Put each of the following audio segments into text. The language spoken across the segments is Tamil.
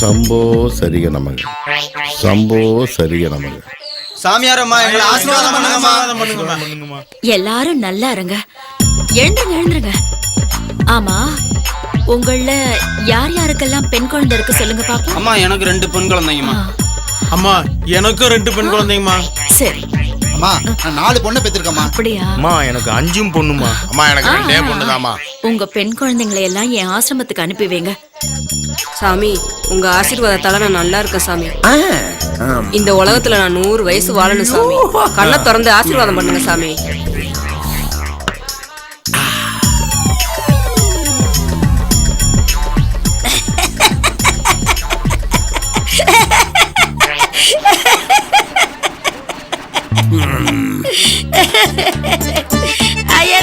சம்போ சரிக நமக. சம்போ சரிக நமக. சாமியாரம்மா எங்களை ஆசீர்வாதம் பண்ணுங்கம்மா. எல்லாரும் நல்லா இருங்க. எழுந்துருங்க எழுந்துருங்க. ஆமா உங்கள யார் யாருக்கெல்லாம் பெண் குழந்தை இருக்கு சொல்லுங்க பாப்போம். அம்மா எனக்கு ரெண்டு பெண் குழந்தைங்கம்மா. அம்மா எனக்கும் ரெண்டு பெண் குழந்தைங்கம்மா. சரி. அம்மா நான் நாலு பொண்ணை பெற்றிருக்கேம்மா. அப்படியா? அம்மா எனக்கு அஞ்சும் பொண்ணுமா அம்மா எனக்கு ரெண்டே பொண்ணுதாம்மா. உங்க பெண் குழந்தைங்களை எல்லாம் என் ஆசிரமத்துக்கு அனுப்பி வைங்க. சாமி உங்க ஆசீர்வாதத்தால நான் நல்லா இருக்கேன் சாமி. இந்த உலகத்துல நான் நூறு வயசு வாழணும் சாமி. கண்ணை திறந்து ஆசீர்வாதம் பண்ணுங்க சாமி.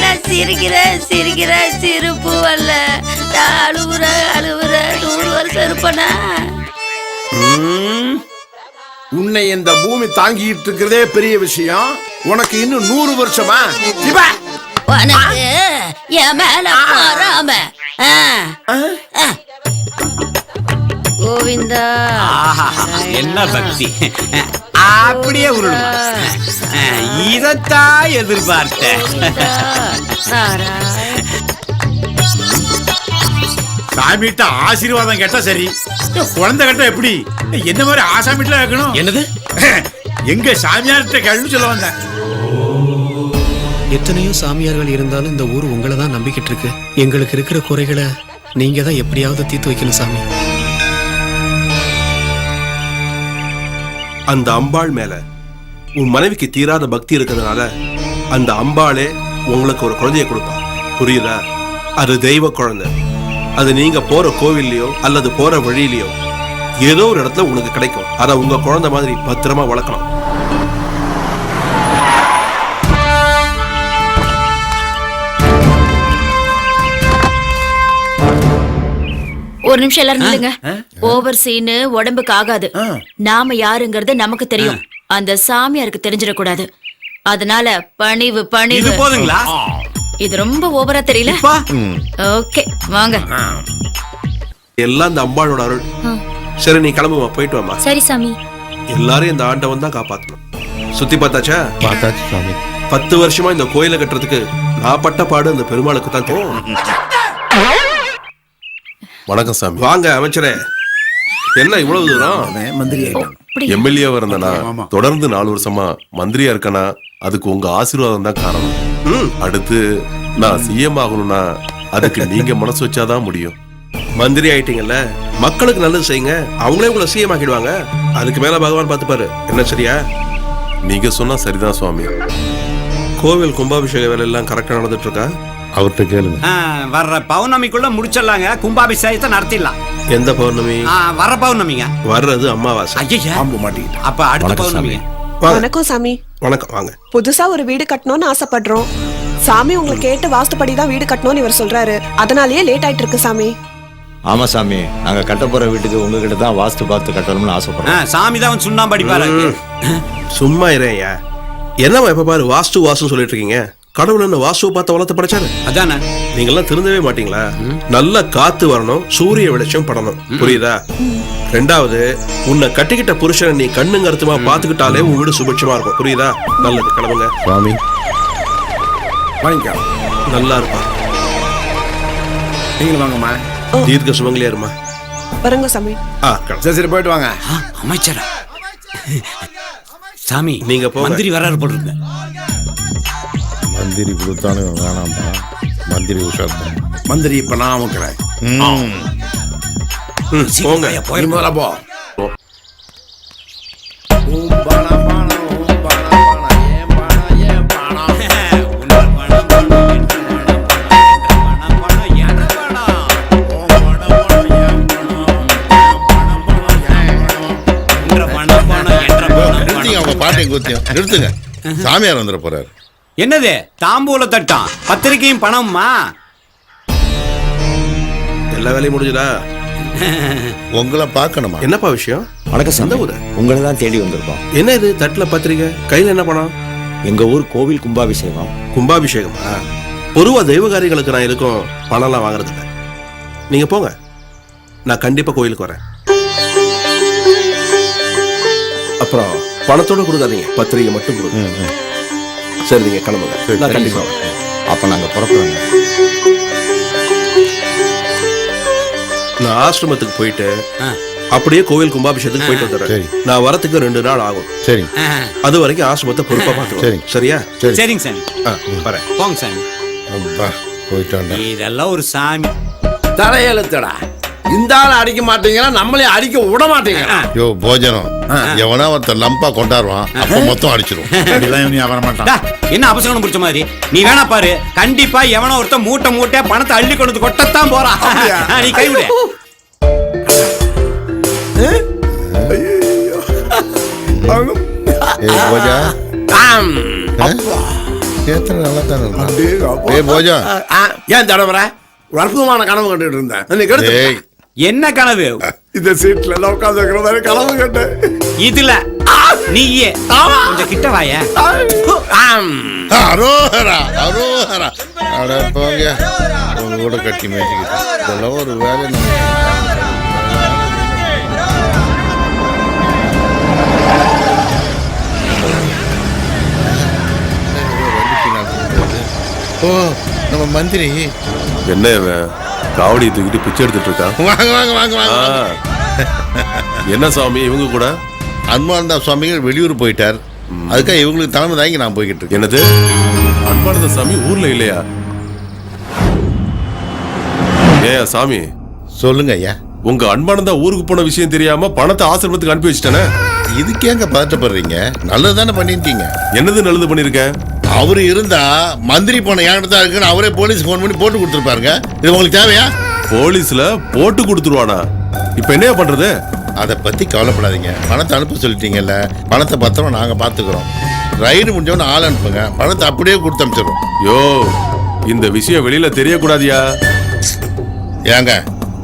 நான் சிரிக்கிறேன் சிரிக்கிறேன் சிரிப்பு வரல நான் அழுகுறேன் அழுகுறேன் நூறு வருஷம் இருப்பனா உன்னை இந்த பூமி தாங்கிட்டு இருக்கிறதே பெரிய விஷயம். உனக்கு இன்னும் நூறு வருஷமா? உனக்கு என் மேல வராம கோவிந்தா. என்ன பக்தி? அப்படியே உருளுமா? இதத்தான் எதிர்பார்த்தேன் சாமிகிட்ட ஆசீர்வாதம் கேட்டா சரி. குழந்தை கேட்டா எப்படி? என்ன மாதிரி ஆசாமிட்டுல வைக்கணும் என்னது? எங்க சாமியார்கிட்ட கேள்வி சொல்ல வந்தேன். எத்தனையோ சாமியார்கள் இருந்தாலும் இந்த ஊர் உங்களை தான் நம்பிக்கிட்டு இருக்கு. எங்களுக்கு இருக்கிற குறைகளை நீங்க தான் எப்படியாவது தீர்த்து வைக்கணும் சாமி. அந்த அம்பாள் மேல. உன் மனைவிக்கு தீராத பக்தி இருக்கிறதுனால அந்த அம்பாளே உங்களுக்கு ஒரு குழந்தைய கொடுப்பா புரியுதா? அது தெய்வ குழந்தை. அது நீங்க போற கோவில்லையோ அல்லது போற வழியிலையோ ஏதோ ஒரு இடத்துல உனக்கு கிடைக்கும். அதை உங்க குழந்தை மாதிரி பத்திரமா வளர்க்கணும் ஒரு நிமிஷம் எல்லாரும் நில்லுங்க. ஓவர் சீனு உடம்புக்கு ஆகாது. நாம யாருங்கிறது நமக்கு தெரியும். அந்த சாமியாருக்கு தெரிஞ்சிடக்கூடாது. அதனால பணிவு இது பணிவு போதுங்களா இது ரொம்ப ஓவரா தெரியல. ஓகே வாங்க. எல்லாம் அந்த அம்பாளோட அருள். சரி நீ கிளம்புமா? போயிட்டு வாமா சரி சாமி. எல்லாரும் இந்த ஆண்டவன் தான் காப்பாத்தணும். சுத்தி பார்த்தாச்சா? பார்த்தாச்சு சுவாமி பத்து வருஷமா இந்த கோயிலை கட்டுறதுக்கு நான் பட்ட பாடு அந்த பெருமாளுக்கு தான் தெரியும். வணக்கம் சாமி. வாங்க அமைச்சரே. என்ன இவ்வளவு தூரம்? மந்திரி ஆயிட்டான். அப்படியா? எம்எல்ஏவா இருந்தனா தொடர்ந்து நாலு வருஷமா மந்திரியா இருக்கனா அதுக்கு உங்க ஆசீர்வாதம் தான் காரணம். ம், அடுத்து நான் சிஎம் ஆகணும்னா அதுக்கு நீங்க மனசு வச்சாதான் முடியும். மந்திரி ஆயிட்டீங்கல்ல? மக்களுக்கு நல்லது செய்யுங்க. அவங்களே உங்களை சிஎம் ஆக்கிடுவாங்க. அதுக்கு மேல பகவான் பார்த்துப்பாரு. என்ன சரியா? நீங்க சொன்னா சரிதான் சுவாமி. கோவில் கும்பாபிஷேக வேலை எல்லாம் கரெக்டா நடந்துட்டு இருக்கா? அவர்கிட்ட கேளுங்க. ஆ, வர்ற பௌர்ணமிக்குள்ள முடிச்சிடலாங்க. கும்பாபிஷேகத்தை நடத்திடலாம். எந்த பௌர்ணமி? ஆ, வர்ற பௌர்ணமிங்க. வர்றது அமாவாசை. ஐயா பாம்பு மாட்டிக்கிட்டான் அப்ப அடுத்த பௌர்ணமிங்க. வாங்க வணக்கம் சாமி. வணக்கம் வாங்க. புதுசா ஒரு வீடு கட்டணும்னு ஆசைப்படுறோம். சாமி உங்களை கேட்டு வாஸ்துப்படி தான் வீடு கட்டணும்னு இவர் சொல்றாரு. அதனாலயே லேட் ஆயிட்டு இருக்கு சாமி. ஆமா சாமி. நாங்க கட்ட போற வீட்டுக்கு உங்ககிட்ட தான் வாஸ்து பார்த்து கட்டணும்னு ஆசைப்படுறோம். சாமி தான் சுண்ணாம்பு அடிப்பாரு சும்மா இறையா. என்னம்மா எப்ப பாரு வாஸ்து வாஸ்து சொல்லிட்டு இருக்கீங்க? கடவுள் என்ன வாஸ்துவை பார்த்து வளர்த்து படைச்சாரு? அதானே. நீங்கெல்லாம் திருந்தவே மாட்டீங்களா? நல்ல காத்து வரணும் சூரிய வெளிச்சம் படணும். புரியுதா? ரெண்டாவது உன்னை கட்டிக்கிட்ட புருஷனை நீ கண்ணுங்க அர்த்தமா பாத்துக்கிட்டாலே உன் வீடு சுபிட்சமா இருக்கும். புரியுதா? நல்லது கிளம்புங்க சுவாமி. வாங்கிக்கலாம் நல்லா இருப்பா. நீங்களும் வாங்கம்மா. தீர்க்க சுமங்கலியா இருமா? வரங்க சாமி. ஆ. சரி சரி போயிட்டு வாங்க. அமைச்சரா? சாமி நீங்க போங்க. மந்திரி வராரு போட்டுருங்க மந்திரி கொடுத்தாலும் வேணாம்பா. மந்திரி உஷார் மந்திரி இப்ப நான் அமுக்கிறேன். ம். போங்க நீ முதல்ல போ ஓம் பானா பானா, ஓம் பானா பானா, ஏன் பானா, ஏன் பானா. நிறுத்திங்க அவங்க பாட்டையும் கூத்தியும். நிறுத்துங்க. சாமியார் வந்துட போறாரு. என்னது? தாம்பூல தட்டம். பத்திரிக்கையும் பணம்மா? எல்லா வேலையும் முடிஞ்சதா? உங்களை பார்க்கணுமா? என்னப்பா விஷயம்? வணக்கம் சாமி. ஊரு? உங்களை தான் தேடி வந்திருக்கோம். என்ன இது? தட்டுல பத்திரிக்கை? கையில என்ன பணம்? எங்க ஊர் கோவில் கும்பாபிஷேகம். கும்பாபிஷேகமா? பொதுவா தெய்வ காரியங்களுக்கு நான் இருக்கும் பணம்லாம் வாங்குறது இல்ல நீங்க போங்க. நான் கண்டிப்பா கோயிலுக்கு வரேன். அப்புறம் பணத்தோட கொடுக்காதீங்க. பத்திரிக்கை மட்டும் கொடுங்க. சரி நீங்க கிளம்புங்க. நான் கண்டிப்பா வரேன். அப்ப நாங்க புறப்படுறோங்க. நான் ஆசிரமத்துக்கு போயிட்டு அப்படியே கோவில் கும்பாபிஷேகத்துக்கு போயிட்டு சரி. வந்துடுறேன் நான் வரத்துக்கு ரெண்டு நாள் ஆகும். சரி. அது வரைக்கும் ஆசிரமத்தை பொறுப்பா பார்த்துருவோம் சரி. சரியா? சரி. சரிங்க சாமி. ஆ, வரேன். போங்க சாமி. அப்பா, போயிட்டு இதெல்லாம் ஒரு சாமி. தலையெழுத்தடா. இந்த ஆள் அடிக்க மாட்டீங்களா நம்மளே அடிக்க விட மாட்டீங்களா யோ போஜனம். எவனா ஒருத்தன் லம்பா கொண்டாடுவான் அப்ப மொத்தம் டா, என்ன அபசகனம் பிடிச்ச மாதிரி? நீ வேணா பாரு கண்டிப்பா எவனோ ஒருத்தன் மூட்டை மூட்டை பணத்தை அள்ளி கொண்டு கொட்டத்தான் போறான். நீ கைவிடு ஏய் போஜா. எத்தனை நல்லா தானே இருந்தான். ஏய் போஜா. ஆ, ஏன் தடவர ஒரு அற்புதமான கனவு கண்டுட்டு இருந்தேன். என்ன கனவு? இந்த சீட்ல உட்கார்ந்து இருக்கிற மாதிரி கனவு கண்டேன். இதுல. நீயே. கொஞ்சம் கிட்ட வாய. அரோஹரா அரோஹரா அட போங்க. உங்க கூட கட்டி மேய்ச்சிக்கிட்டு. இதெல்லாம் ஒரு வேலை நம்ம ஓ நம்ம மந்திரி. என்ன இவன் காவடி தூக்கிட்டு பிச்சை எடுத்துட்டு இருக்கான் வாங்க வாங்க வாங்க வாங்க. ஆ. என்ன சாமி இவங்க கூட? அன்பானந்தா சுவாமிகள் வெளியூர் போயிட்டார். அதுக்காக இவங்களுக்கு தலைமை தாங்கி நான் போய்கிட்டு இருக்கேன். என்னது? அன்பானந்த சாமி ஊர்ல இல்லையா? ஏயா சாமி. சொல்லுங்க ஐயா. உங்க அன்பானந்தா ஊருக்கு போன விஷயம் தெரியாம பணத்தை ஆசிரமத்துக்கு அனுப்பி வச்சிட்டானே? இதுக்கு ஏங்க பதட்டப்படுறீங்க. நல்லது தானே பண்ணிருக்கீங்க என்னது நல்லது பண்ணிருக்கேன் அவரு இருந்தா மந்திரி போன என்கிட்ட தான் இருக்குன்னு அவரே போலீஸ் ஃபோன் பண்ணி போட்டு கொடுத்துருப்பாருங்க. இது உங்களுக்கு தேவையா? போலீஸ்ல போட்டு கொடுத்துருவானா? இப்ப என்ன பண்றது? அதை பத்தி கவலைப்படாதீங்க. பணத்தை அனுப்ப சொல்லிட்டீங்கல்ல. பணத்தை பத்திரம் நாங்க பாத்துக்கிறோம். ரைடு முடிஞ்சவொன்னு ஆள் அனுப்புங்க. பணத்தை அப்படியே கொடுத்து அனுப்பிச்சிடுறோம். யோ இந்த விஷயம் வெளியில தெரியக்கூடாதியா? ஏங்க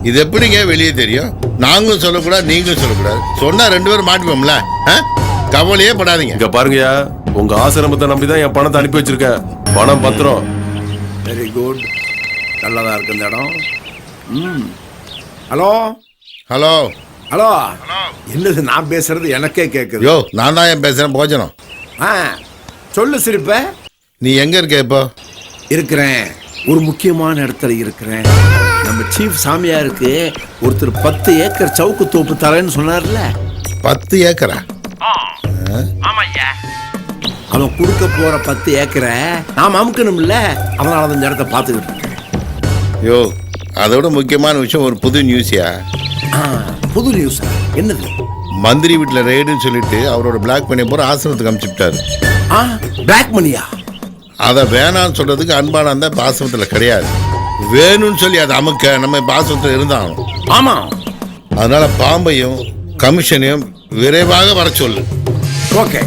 இது எப்படிங்க வெளியே தெரியும்? நாங்களும் சொல்லக்கூடாது நீங்களும் சொல்லக்கூடாது. சொன்னா ரெண்டு பேரும் மாட்டுவோம்ல ஆ? கவலையே படாதீங்க. இங்க பாருங்கயா உங்க ஆசிரமத்தை நம்பிதான் என் பணத்தை அனுப்பி வச்சிருக்கேன். பணம் பத்திரம். வெரி குட் நல்லதா இருக்கு இந்த இடம். ம். ஹலோ? ஹலோ. ஹலோ? என்னது நான் பேசுறது எனக்கே கேக்குது. யோ நான் தான் ஏன் பேசுறேன்? போஜனம். ஆ சொல்லு சிரிப்ப. நீ எங்க இருக்க இப்போ? இருக்கிறேன். ஒரு முக்கியமான இடத்துல இருக்கிறேன். நம்ம சீஃப் சாமியாருக்கு ஒருத்தர் பத்து ஏக்கர் சவுக்கு தோப்பு தரேன்னு சொன்னார்ல. பத்து ஏக்கரா? அவன் கொடுக்க போற பத்து ஏக்கரை நாம் அமுக்கணும்ல? அதனால தான் இந்த இடத்த பார்த்துக்கிட்டு இருக்கேன். யோ அதோட முக்கியமான விஷயம் ஒரு புது நியூஸ்யா ஆ, புது நியூஸ் என்னது? மந்திரி வீட்டில் ரெய்டுன்னு சொல்லிட்டு அவரோட பிளாக் பண்ணி போற ஆசிரமத்துக்கு அனுப்பிச்சுட்டாரு. ஆ பிளாக் மணியா அதை வேணாம்னு சொல்றதுக்கு அன்பானந்த இப்ப ஆசிரமத்தில் கிடையாது. வேணும்னு சொல்லி அதை அமுக்க நம்ம இப்ப ஆசிரமத்தில் இருந்தாகணும் ஆமா. அதனால பாம்பையும் கமிஷனையும் விரைவாக வர சொல்லு. ஓகே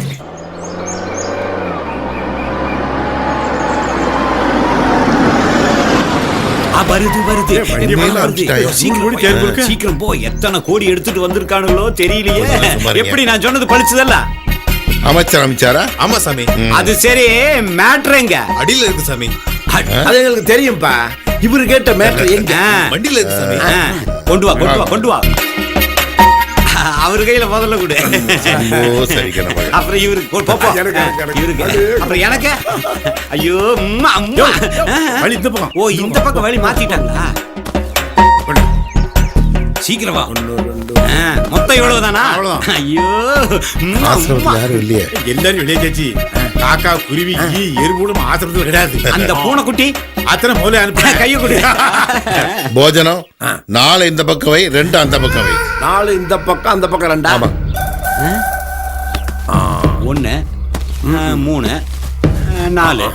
ஆ, வருது. வருது? சீக்கிரம் போ எத்தனை கோடி எடுத்துட்டு வந்திருக்கானுங்களோ தெரியலையே. எப்படி நான் சொன்னது பழிச்சதல்ல அமைச்சர் அமைச்சாரா ஆமா சாமி. அது சரி மேட்ருங்க அடியில இருக்கு சாமி. அது எங்களுக்கு தெரியும்பா. இவரு கேட்ட மேட்டர் எங்க? வண்டியில இருக்கு சாமி. கொண்டு வா கொண்டு வா கொண்டு வா. அவர் கையில முதல்ல கொடு. அப்புறம் இவருக்கு போ, போ, போ. எனக்கு, எனக்கு, எனக்கு. இவருக்கு. அப்புறம் எனக்கு? ஐயோ அம்மா, அம்மா. வழி இந்த பக்கம். ஓ இந்த பக்கம் வழி மாத்திட்டாங்களா? சீக்கிரம் மொத்தம் இவ்வளவுதானா. ஐயோ. யாரும் இல்லையே. எல்லாரும் வெளியே காக்கா குருவி ஈ, எறும்பூடும் ஆசிரமத்தில் கிடையாது. அந்த பூனைக்குட்டி அத்தனை முதல்ல அனுப்ப கைய கொடு போஜனம் நாலு இந்த பக்கம் வை ரெண்டு அந்த பக்கம் வை. நாலு இந்த பக்கம் அந்த பக்கம் ரெண்டா? ஆமா. ஒன்னு ஆ, மூணு நாலு.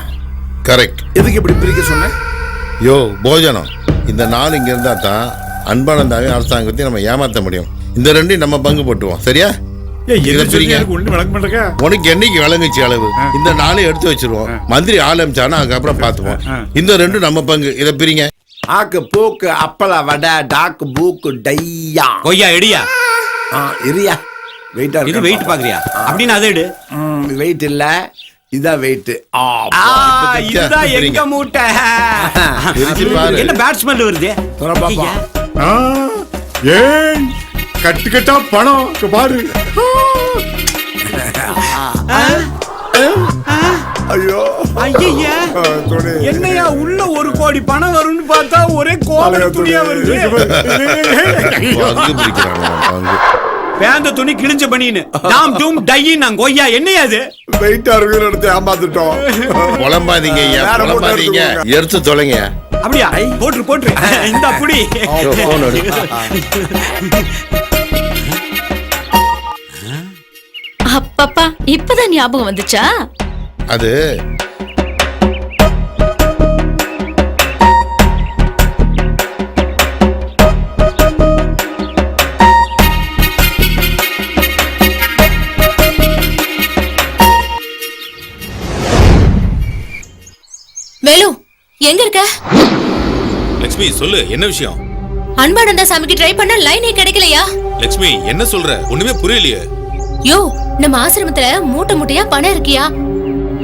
கரெக்ட் எதுக்கு இப்படி பிரிக்க சொன்ன? யோ போஜனம் இந்த நாலு இங்க இருந்தா தான் அன்பானந்தாவையும் அரசாங்கத்தையும் நம்ம ஏமாத்த முடியும். இந்த ரெண்டையும் நம்ம பங்கு போட்டுவோம். சரியா? ஏய், இதை எது சொல்லி பிரிங்க. எனக்கு ஒண்ணு விளக்க மாட்டேங்க உனக்கு என்னைக்கு விளங்குச்சு அளவு? இந்த நாளையும் எடுத்து வச்சிருவோம். மந்திரி ஆரம்பிச்சானா அதுக்கப்புறம் பார்த்துப்போம் ஆ. இந்த ரெண்டும் நம்ம பங்கு. இதை பிரிங்க. ஆக்கு பூக்கு அப்பள வடை டாக்கு பூக்கு டையா. கொய்யா எடியா ஆ, இரியா. வெயிட்டா இது வெயிட் பாக்குறியா அப்படின்னு அதை எடு. வெயிட் இல்ல. இதான் வெயிட் ஆ, இதுதான் எங்க மூட்டை. என்ன பேட் ஸ்மெல் வருது ஏய். கட்டு கட்டா பணம் இங்க பாரு. ஐயோ. ஐயா துணி. என்னையா உள்ள ஒரு கோடி பணம் வரும்னு பார்த்தா ஒரே கோவல துணியா வருது. வேந்த துணி கிழிஞ்ச பண்ணின்னு டாம் டூம் டையின் நாங்க கொய்யா. என்னையா அது வெயிட்டா இருக்குன்னு எடுத்து ஏமாத்துட்டோம். புலம்பாதீங்க ஐயா போட்டோ எடுத்துக்கோங்க. எடுத்து தொலைங்க. அப்படியா? போட்டுரு போட்டுரு இந்த எடு. அப்பப்பா இப்பதான் ஞாபகம் வந்துச்சா? அது எங்க இருக்க? லட்சுமி சொல்லு என்ன விஷயம்? அன்பானந்தா சாமிக்கு ட்ரை பண்ண லைனே கிடைக்கலையா? லட்சுமி என்ன சொல்ற? ஒண்ணுமே புரியலையே. யோ நம்ம ஆசிரமத்துல மூட்டை மூட்டையா பணம் இருக்கியா?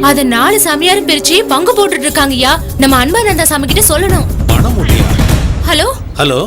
அத நாலு சாமியாரும் பிரிச்சு பங்கு போட்டுட்டு இருக்காங்கய்யா. நம்ம அன்பானந்தா சாமி கிட்ட சொல்லணும். பணம் மூட்டையா? ஹலோ? ஹலோ?